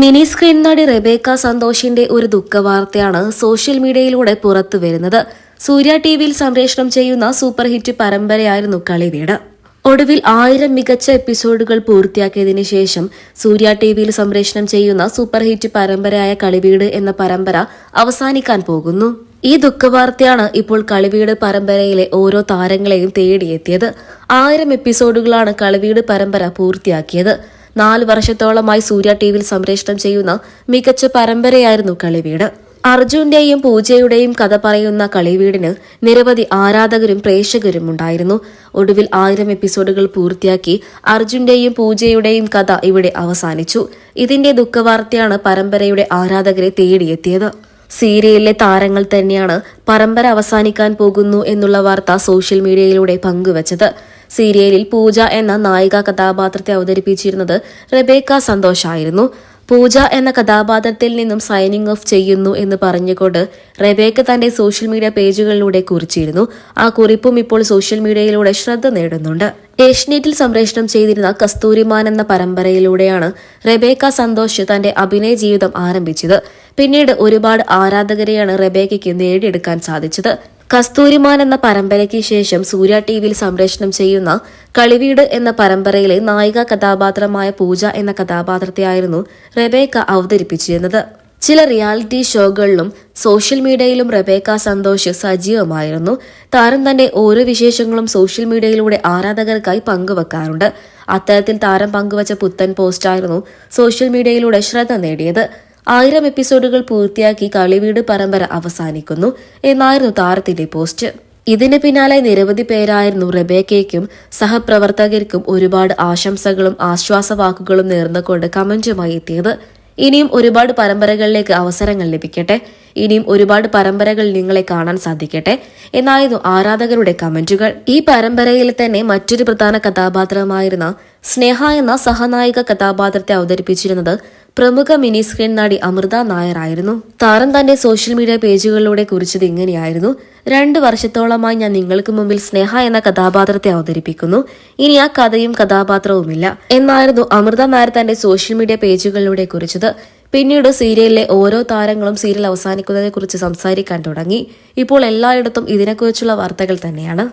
Mini screen നടി Rebecca സന്തോഷിന്റെ ഒരു ദുഃഖവാർത്തയാണ് സോഷ്യൽ മീഡിയയിലൂടെ പുറത്തു വരുന്നത്. സൂര്യ ടിവിയിൽ സംപ്രേഷണം ചെയ്യുന്ന സൂപ്പർ ഹിറ്റ് പരമ്പരയായിരുന്നു കളിവീട്. ഒടുവിൽ ആയിരം മികച്ച എപ്പിസോഡുകൾ പൂർത്തിയാക്കിയതിനു ശേഷം സൂര്യ ടിവിയിൽ സംപ്രേഷണം ചെയ്യുന്ന സൂപ്പർ ഹിറ്റ് പരമ്പരയായ കളിവീട് എന്ന പരമ്പര അവസാനിക്കാൻ പോകുന്നു. ഈ ദുഃഖവാർത്തയാണ് ഇപ്പോൾ കളിവീട് പരമ്പരയിലെ ഓരോ താരങ്ങളെയും തേടിയെത്തിയത്. ആയിരം എപ്പിസോഡുകളാണ് കളിവീട് പരമ്പര പൂർത്തിയാക്കിയത്. നാല് വർഷത്തോളമായി സൂര്യ ടി വിയിൽ സംപ്രേഷണം ചെയ്യുന്ന മികച്ച പരമ്പരയായിരുന്നു കളിവീട്. അർജുന്റെയും പൂജയുടെയും കഥ പറയുന്ന കളിവീടിന് നിരവധി ആരാധകരും പ്രേക്ഷകരും ഉണ്ടായിരുന്നു. ഒടുവിൽ ആയിരം എപ്പിസോഡുകൾ പൂർത്തിയാക്കി അർജുന്റെയും പൂജയുടെയും കഥ ഇവിടെ അവസാനിച്ചു. ഇതിന്റെ ദുഃഖവാർത്തയാണ് പരമ്പരയുടെ ആരാധകരെ തേടിയെത്തിയത്. സീരിയലിലെ താരങ്ങൾ തന്നെയാണ് പരമ്പര അവസാനിക്കാൻ പോകുന്നു എന്നുള്ള വാർത്ത സോഷ്യൽ മീഡിയയിലൂടെ പങ്കുവച്ചത്. സീരിയലിൽ പൂജ എന്ന നായിക കഥാപാത്രത്തെ അവതരിപ്പിച്ചിരുന്നത് റെബേക്ക സന്തോഷായിരുന്നു പൂജ എന്ന കഥാപാത്രത്തിൽ നിന്നും സൈനിങ് ഓഫ് ചെയ്യുന്നു എന്ന് പറഞ്ഞുകൊണ്ട് റെബേക്ക തന്റെ സോഷ്യൽ മീഡിയ പേജുകളിലൂടെ കുറിച്ചിരുന്നു. ആ കുറിപ്പും ഇപ്പോൾ സോഷ്യൽ മീഡിയയിലൂടെ ശ്രദ്ധ നേടുന്നുണ്ട്. ഏഷ്യനെറ്റിൽ സംപ്രേഷണം ചെയ്തിരുന്ന കസ്തൂരിമാൻ എന്ന പരമ്പരയിലൂടെയാണ് റെബേക്ക സന്തോഷ് തന്റെ അഭിനയ ജീവിതം ആരംഭിച്ചത്. പിന്നീട് ഒരുപാട് ആരാധകരെയാണ് റെബേക്കയ്ക്ക് നേടിയെടുക്കാൻ സാധിച്ചത്. കസ്തൂരിമാൻ എന്ന പരമ്പരയ്ക്ക് ശേഷം സൂര്യ ടി വിയിൽ സംപ്രേഷണം ചെയ്യുന്ന കളിവീട് എന്ന പരമ്പരയിലെ നായിക കഥാപാത്രമായ പൂജ എന്ന കഥാപാത്രത്തെയായിരുന്നു റെബേക്ക അവതരിപ്പിച്ചിരുന്നത്. ചില റിയാലിറ്റി ഷോകളിലും സോഷ്യൽ മീഡിയയിലും റെബേക്ക സന്തോഷ് സജീവമായിരുന്നു. താരം തന്റെ ഓരോ വിശേഷങ്ങളും സോഷ്യൽ മീഡിയയിലൂടെ ആരാധകർക്കായി പങ്കുവെക്കാറുണ്ട്. അത്തരത്തിൽ താരം പങ്കുവച്ച പുത്തൻ പോസ്റ്റായിരുന്നു സോഷ്യൽ മീഡിയയിലൂടെ ശ്രദ്ധ നേടിയത്. ആയിരം എപ്പിസോഡുകൾ പൂർത്തിയാക്കി കളിവീട് പരമ്പര അവസാനിക്കുന്നു. എന്നായിരുന്നു താരത്തിന്റെ പോസ്റ്റ്. ഇതിന് പിന്നാലെ നിരവധി പേരായിരുന്നു റെബേക്കയ്ക്കും സഹപ്രവർത്തകർക്കും ഒരുപാട് ആശംസകളും ആശ്വാസവാക്കുകളും നേർന്നുകൊണ്ട് കമന്റുമായി എത്തിയത്. ഇനിയും ഒരുപാട് പരമ്പരകളിലേക്ക് അവസരങ്ങൾ ലഭിക്കട്ടെ. ഇനിയും ഒരുപാട് പരമ്പരകൾ നിങ്ങളെ കാണാൻ സാധിക്കട്ടെ എന്നായിരുന്നു ആരാധകരുടെ കമന്റുകൾ. ഈ പരമ്പരയിൽ തന്നെ മറ്റൊരു പ്രധാന കഥാപാത്രമായിരുന്ന സ്നേഹ എന്ന സഹനായിക കഥാപാത്രത്തെ അവതരിപ്പിച്ചിരുന്നത് പ്രമുഖ മിനി സ്ക്രീൻ നടി അമൃത നായർ ആയിരുന്നു താരം തന്റെ സോഷ്യൽ മീഡിയ പേജുകളിലൂടെ കുറിച്ചത് ഇങ്ങനെയായിരുന്നു. രണ്ട് വർഷത്തോളമായി ഞാൻ നിങ്ങൾക്ക് മുമ്പിൽ സ്നേഹ എന്ന കഥാപാത്രത്തെ അവതരിപ്പിക്കുന്നു. ഇനി ആ കഥയും കഥാപാത്രവുമില്ല. എന്നായിരുന്നു അമൃത നായർ തന്റെ സോഷ്യൽ മീഡിയ പേജുകളിലൂടെ കുറിച്ചത്. പിന്നീട് സീരിയലിലെ ഓരോ താരങ്ങളും സീരിയൽ അവസാനിക്കുന്നതിനെക്കുറിച്ച് സംസാരിക്കാൻ തുടങ്ങി. ഇപ്പോൾ എല്ലായിടത്തും ഇതിനെക്കുറിച്ചുള്ള വാർത്തകൾ തന്നെയാണ്.